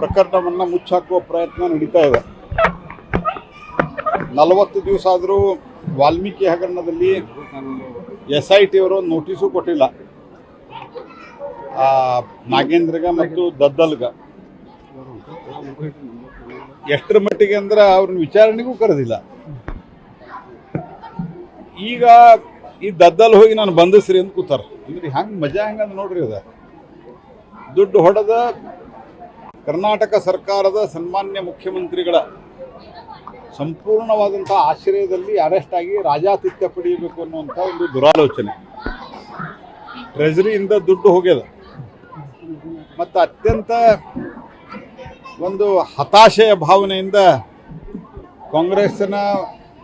ಪ್ರಕರಣವನ್ನ ಮುಚ್ಚಾಕುವ ಪ್ರಯತ್ನ ನಡೀತಾ ಇದೆ. ನಲವತ್ತು ದಿವಸ ಆದರೂ ವಾಲ್ಮೀಕಿ ಹಗರಣದಲ್ಲಿ ಎಸ್ ಐ ಟಿ ಅವರು ನೋಟಿಸು ಕೊಟ್ಟಿಲ್ಲ. ನಾಗೇಂದ್ರಗ ಮತ್ತು ದದ್ದಲ್ಗ. ಎಷ್ಟರ ಮಟ್ಟಿಗೆ ಅಂದ್ರೆ ಅವ್ರನ್ನ ವಿಚಾರಣೆಗೂ ಕರೆದಿಲ್ಲ. ಈಗ ಈ ದದ್ದಲ್ ಹೋಗಿ ನಾನು ಬಂಧಿಸ್ರಿ ಅಂತ ಕೂತಾರ. ಅಂದ್ರೆ ಹಂಗೆ ಮಜಾ ಹೆಂಗಂದ್ ನೋಡ್ರಿ ಅದ. ದುಡ್ಡು ಹೊಡೆದ ಕರ್ನಾಟಕ ಸರ್ಕಾರದ ಸನ್ಮಾನ್ಯ ಮುಖ್ಯಮಂತ್ರಿಗಳ ಸಂಪೂರ್ಣವಾದಂಥ ಆಶ್ರಯದಲ್ಲಿ ಅರೆಸ್ಟ್ ಆಗಿ ರಾಜಾತಿಥ್ಯ ಪಡೆಯಬೇಕು ಅನ್ನುವಂಥ ಒಂದು ದುರಾಲೋಚನೆ. ಟ್ರೆಜರಿಯಿಂದ ದುಡ್ಡು ಹೋಗ್ಯದ. ಮತ್ತು ಅತ್ಯಂತ ಒಂದು ಹತಾಶೆಯ ಭಾವನೆಯಿಂದ ಕಾಂಗ್ರೆಸ್ಸಿನ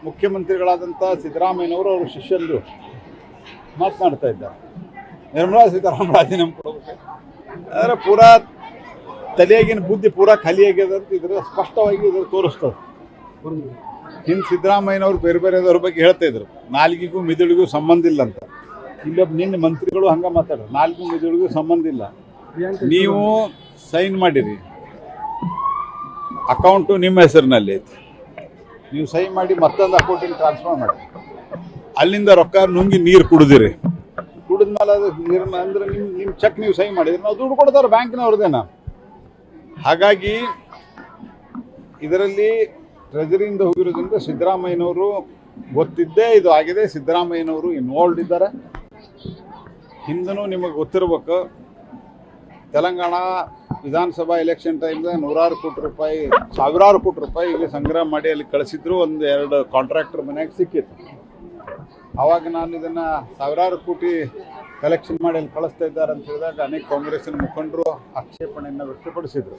ಮುಖ್ಯಮಂತ್ರಿಗಳಾದಂಥ ಸಿದ್ದರಾಮಯ್ಯನವರು ಅವರು ಶಿಷ್ಯಂದು ಮಾತನಾಡ್ತಾ ಇದ್ದಾರೆ. ನಿರ್ಮಲಾ ಸೀತಾರಾಮನ್ ರಾಜೀನಾಮೆ ಕೊಡಬೇಕು. ಆದರೆ ಪೂರಾ ತಲೆಯಾಗಿನ ಬುದ್ಧಿ ಪೂರಾ ಖಾಲಿಯಾಗಿದೆ ಅಂತ ಇದ್ರ ಸ್ಪಷ್ಟವಾಗಿ ಇದ್ರ ತೋರಿಸ್ತದೆ. ಹಿಂದೆ ಸಿದ್ದರಾಮಯ್ಯನವ್ರು ಬೇರೆ ಬೇರೆದವ್ರ ಬಗ್ಗೆ ಹೇಳ್ತಾ ಇದ್ರು. ನಾಲ್ಗಿಗೂ ಮಿದುಳಿಗೂ ಸಂಬಂಧ ಇಲ್ಲ ಅಂತ. ಇಲ್ಲೊಬ್ಬ ನಿನ್ನ ಮಂತ್ರಿಗಳು ಹಂಗ ಮಾತಾಡ್ರು. ನಾಲ್ಕು ಮಿದುಳಿಗೂ ಸಂಬಂಧ ಇಲ್ಲ. ನೀವು ಸೈನ್ ಮಾಡಿರಿ. ಅಕೌಂಟು ನಿಮ್ಮ ಹೆಸರಿನಲ್ಲಿ ಐತಿ. ನೀವು ಸೈನ್ ಮಾಡಿ ಮತ್ತೊಂದು ಅಕೌಂಟಿಗೆ ಟ್ರಾನ್ಸ್ಫರ್ ಮಾಡಿ. ಅಲ್ಲಿಂದ ರೊಕ್ಕ ನುಂಗಿ ನೀರು ಕುಡಿದಿರಿ. ಕುಡಿದ್ಮೇಲೆ ಅದು ನೀರು ಅಂದ್ರೆ ನಿಮ್ಮ ನಿಮ್ಮ ಚೆಕ್ ನೀವು ಸೈನ್ ಮಾಡಿದ್ರೆ ನಾವು ದುಡ್ಡು ಕೊಡ್ತಾರೆ ಬ್ಯಾಂಕ್ನವ್ರದ್ದೇನ ಹಾಗಾಗಿ ಇದರಲ್ಲಿ ಟ್ರೆಜರಿಯಿಂದ ಹೋಗಿರೋದ್ರಿಂದ ಸಿದ್ದರಾಮಯ್ಯನವರು ಗೊತ್ತಿದ್ದೇ ಇದು ಆಗಿದೆ. ಸಿದ್ದರಾಮಯ್ಯನವರು ಇನ್ವಾಲ್ವ್ ಇದ್ದಾರೆ. ಹಿಂದೂ ನಿಮಗೆ ಗೊತ್ತಿರಬೇಕು. ತೆಲಂಗಾಣ ವಿಧಾನಸಭಾ ಎಲೆಕ್ಷನ್ ಟೈಮ್ದಾಗ ನೂರಾರು ಕೋಟಿ ರೂಪಾಯಿ, ಸಾವಿರಾರು ಕೋಟಿ ರೂಪಾಯಿ ಇಲ್ಲಿ ಸಂಗ್ರಹ ಮಾಡಿ ಅಲ್ಲಿ ಕಳಿಸಿದ್ರು. ಒಂದು ಎರಡು ಕಾಂಟ್ರಾಕ್ಟರ್ ಮನೆಯಾಗ ಸಿಕ್ಕಿತ್ತು. ಆವಾಗ ನಾನು ಇದನ್ನು ಸಾವಿರಾರು ಕೋಟಿ ಕಲೆಕ್ಷನ್ ಮಾಡಿ ಅಲ್ಲಿ ಕಳಿಸ್ತಾ ಇದ್ದಾರೆ ಅಂತ ಹೇಳಿದಾಗ ಅನೇಕ ಕಾಂಗ್ರೆಸ್ಸಿನ ಮುಖಂಡರು ಆಕ್ಷೇಪಣೆಯನ್ನು ವ್ಯಕ್ತಪಡಿಸಿದರು.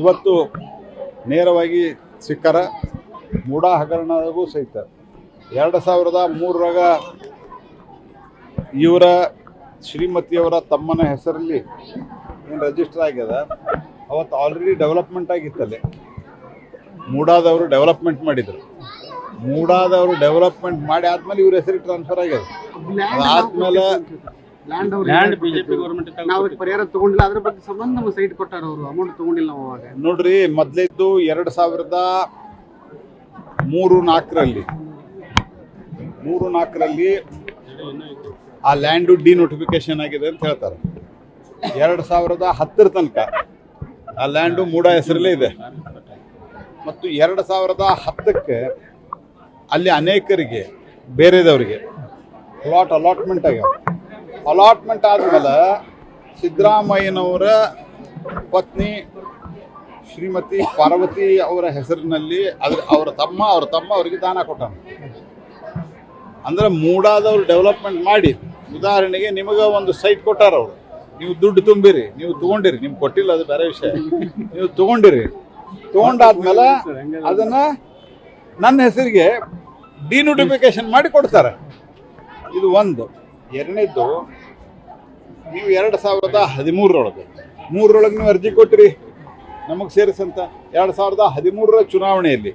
ಇವತ್ತು ನೇರವಾಗಿ ಸಿಕ್ಕರ ಮೂಡಾ ಹಗರಣಗೂ ಸಹಿತ ಎರಡು ಸಾವಿರದ ಮೂರರಾಗ ಇವರ ಶ್ರೀಮತಿಯವರ ತಮ್ಮನ ಹೆಸರಲ್ಲಿ ಏನು ರಿಜಿಸ್ಟರ್ ಆಗ್ಯದ? ಅವತ್ತು ಆಲ್ರೆಡಿ ಡೆವಲಪ್ಮೆಂಟ್ ಆಗಿತ್ತಲ್ಲಿ. ಮೂಡಾದವರು ಡೆವಲಪ್ಮೆಂಟ್ ಮಾಡಿದರು. ಮೂಡಾದವರು ಡೆವಲಪ್ಮೆಂಟ್ ಮಾಡಿ ಆದ್ಮೇಲೆ ಇವ್ರ ಹೆಸರಿಗೆ ಟ್ರಾನ್ಸ್ಫರ್ ಆಗ್ಯದ ಆದ್ಮೇಲೆ ಲ್ಯಾಂಡ್ ಲ್ಯಾಂಡ್ ಬಿಜೆಪಿ ಗೌರ್ಮೆಂಟ್ ನಾವು ಅದಕ್ಕೆ ಪರಿಹಾರ ತಗೊಂಡಿಲ್ಲ ಅದ್ರ ಬಗ್ಗೆ ಸಂಬಂಧ ನಮ್ಮ ಸೈಟ್ ಕೊಟ್ಟಾರ ಅವರು. ಅಮೌಂಟ್ ತಗೊಂಡಿಲ್ಲ ನಾವು ಅವಾಗ ನೋಡ್ರಿ ಮೊದ್ಲಿದ್ದು ಎರಡ್ ಸಾವಿರದ ಮೂರು ನಾಲ್ಕರಲ್ಲಿ ಮೂರು ನಾಲ್ಕರಲ್ಲಿ ಆ ಲ್ಯಾಂಡು ಡಿನೋಟಿಫಿಕೇಶನ್ ಆಗಿದೆ ಅಂತ ಹೇಳ್ತಾರೆ. ಎರಡು ಸಾವಿರದ ಹತ್ತರ ತನಕ ಆ ಲ್ಯಾಂಡು ಮೂಡ ಹೆಸರಲ್ಲೇ ಇದೆ. ಮತ್ತು ಎರಡು ಸಾವಿರದ ಹತ್ತಕ್ಕೆ ಅಲ್ಲಿ ಅನೇಕರಿಗೆ, ಬೇರೆದವರಿಗೆ ಅಲಾಟ್ ಅಲಾಟ್ಮೆಂಟ್ ಆಗ್ಯಾವ ಅಲಾಟ್ಮೆಂಟ್ ಆದ್ಮೇಲೆ ಸಿದ್ದರಾಮಯ್ಯನವರ ಪತ್ನಿ ಶ್ರೀಮತಿ ಪಾರ್ವತಿ ಅವರ ಹೆಸರಿನಲ್ಲಿ ಅದ್ರ ಅವರ ತಮ್ಮ ಅವರ ತಮ್ಮ ಅವರಿಗೆ ದಾನ ಕೊಟ್ಟಾನ. ಅಂದ್ರೆ ಮೂಡಾದವ್ರು ಡೆವಲಪ್ಮೆಂಟ್ ಮಾಡಿ, ಉದಾಹರಣೆಗೆ ನಿಮಗೆ ಒಂದು ಸೈಟ್ ಕೊಟ್ಟಾರ ಅವರು. ನೀವು ದುಡ್ಡು ತುಂಬಿರಿ, ನೀವು ತಗೊಂಡಿರಿ, ನಿಮ್ಗೆ ಕೊಟ್ಟಿಲ್ಲ ಅದು ಬೇರೆ ವಿಷಯ. ನೀವು ತಗೊಂಡಿರಿ. ತಗೊಂಡಾದ್ಮೇಲೆ ಅದನ್ನ ನನ್ನ ಹೆಸರಿಗೆ ಡಿನೋಟಿಫಿಕೇಶನ್ ಮಾಡಿ ಕೊಡ್ತಾರೆ. ಇದು ಒಂದು. ಎರಡನೇದ್ದು ನೀವು ಎರಡು ಸಾವಿರದ ಹದಿಮೂರರೊಳಗೆ. ಮೂರರೊಳಗೆ ನೀವು ಅರ್ಜಿ ಕೊಟ್ಟಿರಿ. ನಮಗೆ ಸೇರಿಸಂತ. ಎರಡು ಸಾವಿರದ ಹದಿಮೂರರ ಚುನಾವಣೆಯಲ್ಲಿ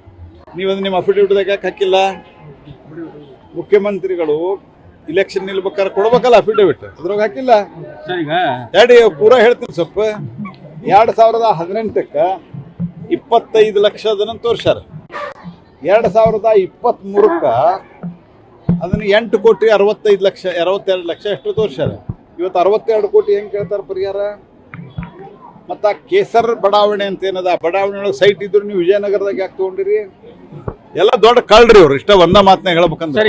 ನೀವು ಅದು ನಿಮ್ಮ ಅಫಿಡವಿಟ್ದಾಗ ಯಾಕೆ ಹಾಕಿಲ್ಲ? ಮುಖ್ಯಮಂತ್ರಿಗಳು ಇಲೆಕ್ಷನ್ ನಿಲ್ಬೇಕಾದ್ರೆ ಕೊಡ್ಬೇಕಲ್ಲ ಅಫಿಡವಿಟ್ ಅದ್ರಾಗ ಹಾಕಿಲ್ಲ. ಡ್ಯಾಡಿ ಪೂರಾ ಹೇಳ್ತೀನಿ ಸ್ವಲ್ಪ. ಎರಡು ಸಾವಿರದ ಹದಿನೆಂಟಕ್ಕೆ ಇಪ್ಪತ್ತೈದು ಲಕ್ಷ ಅದನ್ನು ತೋರ್ಸ್ಯಾರ. ಎರಡು ಸಾವಿರದ ಇಪ್ಪತ್ತ್ಮೂರಕ್ಕೆ ಅದನ್ನು ಎಂಟು ಕೋಟಿ ಅರವತ್ತೈದು ಲಕ್ಷ, ಅರವತ್ತೆರಡು ಲಕ್ಷ ಎಷ್ಟು ತೋರಿಸ್ಯಾರ. ಇವತ್ತು ಅರವತ್ತೆರಡು ಕೋಟಿ ಹೆಂಗೆ ಕೇಳ್ತಾರೆ ಪರಿಹಾರ? ಮತ್ತು ಕೇಸರ್ ಬಡಾವಣೆ ಅಂತ ಏನದ? ಬಡಾವಣೆ ಒಳಗೆ ಸೈಟ್ ಇದ್ರು ನೀವು ವಿಜಯನಗರದಾಗ ಯಾಕೆ ತೊಗೊಂಡಿರಿ? ಎಲ್ಲ ದೊಡ್ಡ ಕಳ್ರಿ ಅವ್ರು, ಇಷ್ಟ ಒಂದ ಮಾತನ್ನ ಹೇಳ್ಬೇಕಂದ್ರೆ.